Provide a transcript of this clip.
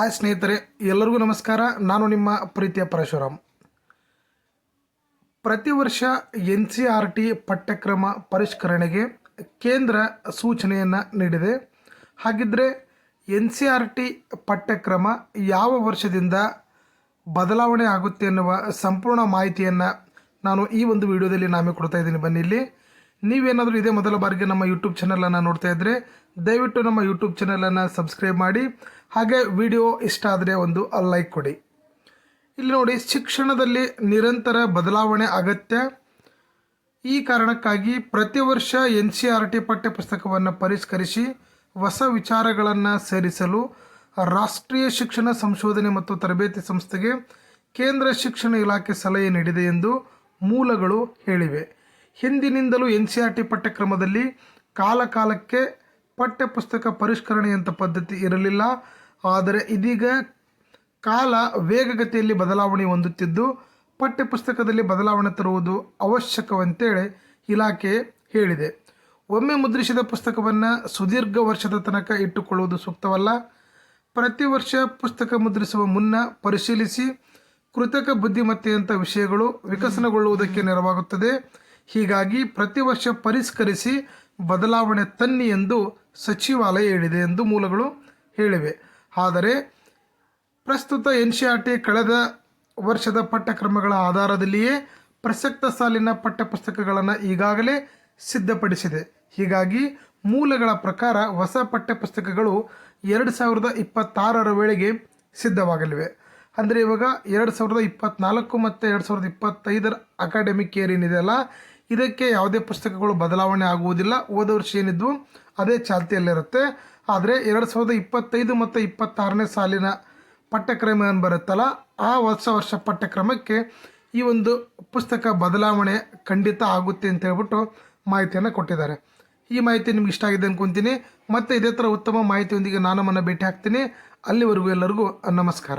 Hi ಸ್ನೇಹಿತರೆ, ಎಲ್ಲರಿಗೂ ನಮಸ್ಕಾರ. ನಾನು ನಿಮ್ಮ ಪ್ರೀತಿಯ ಪರಶುರಾಮ್. ಪ್ರತಿ ವರ್ಷ ಎನ್ ಸಿ ಆರ್ ಟಿ ಪಠ್ಯಕ್ರಮ ಪರಿಷ್ಕರಣೆಗೆ ಕೇಂದ್ರ ಸೂಚನೆಯನ್ನು ನೀಡಿದೆ. ಹಾಗಿದ್ದರೆ ಎನ್ ಸಿ ಆರ್ ಟಿ ಪಠ್ಯಕ್ರಮ ಯಾವ ವರ್ಷದಿಂದ ಬದಲಾವಣೆ ಆಗುತ್ತೆ ಎನ್ನುವ ಸಂಪೂರ್ಣ ಮಾಹಿತಿಯನ್ನು ನಾನು ಈ ಒಂದು ವಿಡಿಯೋದಲ್ಲಿ ನಾಮಿ ಕೊಡ್ತಾ ಇದ್ದೀನಿ. ಬನ್ನಿ ಇಲ್ಲಿ ನೀವೇನಾದರೂ ಇದೇ ಮೊದಲ ಬಾರಿಗೆ ನಮ್ಮ ಯೂಟ್ಯೂಬ್ ಚಾನಲನ್ನು ನೋಡ್ತಾ ಇದ್ದರೆ ದಯವಿಟ್ಟು ನಮ್ಮ ಯೂಟ್ಯೂಬ್ ಚಾನಲನ್ನು ಸಬ್ಸ್ಕ್ರೈಬ್ ಮಾಡಿ. ಹಾಗೆ ವಿಡಿಯೋ ಇಷ್ಟ ಆದರೆ ಒಂದು ಲೈಕ್ ಕೊಡಿ. ಇಲ್ಲಿ ನೋಡಿ, ಶಿಕ್ಷಣದಲ್ಲಿ ನಿರಂತರ ಬದಲಾವಣೆ ಅಗತ್ಯ. ಈ ಕಾರಣಕ್ಕಾಗಿ ಪ್ರತಿ ವರ್ಷ ಎನ್ ಸಿ ಆರ್ ಟಿ ಪಠ್ಯಪುಸ್ತಕವನ್ನು ಪರಿಷ್ಕರಿಸಿ ಹೊಸ ವಿಚಾರಗಳನ್ನು ಸೇರಿಸಲು ರಾಷ್ಟ್ರೀಯ ಶಿಕ್ಷಣ ಸಂಶೋಧನೆ ಮತ್ತು ತರಬೇತಿ ಸಂಸ್ಥೆಗೆ ಕೇಂದ್ರ ಶಿಕ್ಷಣ ಇಲಾಖೆ ಸಲಹೆ ನೀಡಿದೆ ಎಂದು ಮೂಲಗಳು ಹೇಳಿವೆ. ಹಿಂದಿನಿಂದಲೂ ಎನ್ ಸಿ ಆರ್ ಟಿ ಪಠ್ಯಕ್ರಮದಲ್ಲಿ ಕಾಲಕಾಲಕ್ಕೆ ಪಠ್ಯಪುಸ್ತಕ ಪರಿಷ್ಕರಣೆಯಂಥ ಪದ್ಧತಿ ಇರಲಿಲ್ಲ. ಆದರೆ ಇದೀಗ ಕಾಲ ವೇಗಗತಿಯಲ್ಲಿ ಬದಲಾವಣೆ ಹೊಂದುತ್ತಿದ್ದು, ಪಠ್ಯಪುಸ್ತಕದಲ್ಲಿ ಬದಲಾವಣೆ ತರುವುದು ಅವಶ್ಯಕವಂತೇಳಿ ಇಲಾಖೆ ಹೇಳಿದೆ. ಒಮ್ಮೆ ಮುದ್ರಿಸಿದ ಪುಸ್ತಕವನ್ನು ಸುದೀರ್ಘ ವರ್ಷದ ತನಕ ಇಟ್ಟುಕೊಳ್ಳುವುದು ಸೂಕ್ತವಲ್ಲ. ಪ್ರತಿ ವರ್ಷ ಪುಸ್ತಕ ಮುದ್ರಿಸುವ ಮುನ್ನ ಪರಿಶೀಲಿಸಿ ಕೃತಕ ಬುದ್ಧಿಮತ್ತೆಯಂಥ ವಿಷಯಗಳು ವಿಕಸನಗೊಳ್ಳುವುದಕ್ಕೆ ನೆರವಾಗುತ್ತದೆ. ಹೀಗಾಗಿ ಪ್ರತಿ ವರ್ಷ ಪರಿಷ್ಕರಿಸಿ ಬದಲಾವಣೆ ತನ್ನಿ ಎಂದು ಸಚಿವಾಲಯ ಹೇಳಿದೆ ಎಂದು ಮೂಲಗಳು ಹೇಳಿವೆ. ಆದರೆ ಪ್ರಸ್ತುತ ಎನ್ ಸಿ ಆರ್ ಟಿ ಕಳೆದ ವರ್ಷದ ಪಠ್ಯಕ್ರಮಗಳ ಆಧಾರದಲ್ಲಿಯೇ ಪ್ರಸಕ್ತ ಸಾಲಿನ ಪಠ್ಯಪುಸ್ತಕಗಳನ್ನು ಈಗಾಗಲೇ ಸಿದ್ಧಪಡಿಸಿದೆ. ಹೀಗಾಗಿ ಮೂಲಗಳ ಪ್ರಕಾರ ಹೊಸ ಪಠ್ಯಪುಸ್ತಕಗಳು ಎರಡು ಸಾವಿರದ ಇಪ್ಪತ್ತಾರರ ವೇಳೆಗೆ ಸಿದ್ಧವಾಗಲಿವೆ. ಅಂದರೆ ಇವಾಗ ಎರಡು ಸಾವಿರದ ಇಪ್ಪತ್ತ್ನಾಲ್ಕು ಮತ್ತು ಎರಡು ಸಾವಿರದ ಇಪ್ಪತ್ತೈದರ ಅಕಾಡೆಮಿಕ್ ಇಯರ್ ಏನಿದೆಯಲ್ಲ ಇದಕ್ಕೆ ಯಾವುದೇ ಪುಸ್ತಕಗಳು ಬದಲಾವಣೆ ಆಗುವುದಿಲ್ಲ. ಹೋದ ವರ್ಷ ಏನಿದ್ವು ಅದೇ ಚಾಲ್ತಿಯಲ್ಲಿರುತ್ತೆ. ಆದರೆ ಎರಡು ಸಾವಿರದ ಇಪ್ಪತ್ತೈದು ಮತ್ತು ಇಪ್ಪತ್ತಾರನೇ ಸಾಲಿನ ಪಠ್ಯಕ್ರಮ ಏನು ಬರುತ್ತಲ್ಲ, ಆ ಹೊಸ ವರ್ಷ ಪಠ್ಯಕ್ರಮಕ್ಕೆ ಈ ಒಂದು ಪುಸ್ತಕ ಬದಲಾವಣೆ ಖಂಡಿತ ಆಗುತ್ತೆ ಅಂತ ಹೇಳ್ಬಿಟ್ಟು ಮಾಹಿತಿಯನ್ನು ಕೊಟ್ಟಿದ್ದಾರೆ. ಈ ಮಾಹಿತಿ ನಿಮ್ಗೆ ಇಷ್ಟ ಆಗಿದೆ ಅಂದ್ಕೊತೀನಿ ಮತ್ತು ಇದೇ ಥರ ಉತ್ತಮ ಮಾಹಿತಿಯೊಂದಿಗೆ ನಾನು ನಮ್ಮನ್ನು ಭೇಟಿ ಹಾಕ್ತೀನಿ ಅಲ್ಲಿವರೆಗೂ ಎಲ್ಲರಿಗೂ ನಮಸ್ಕಾರ.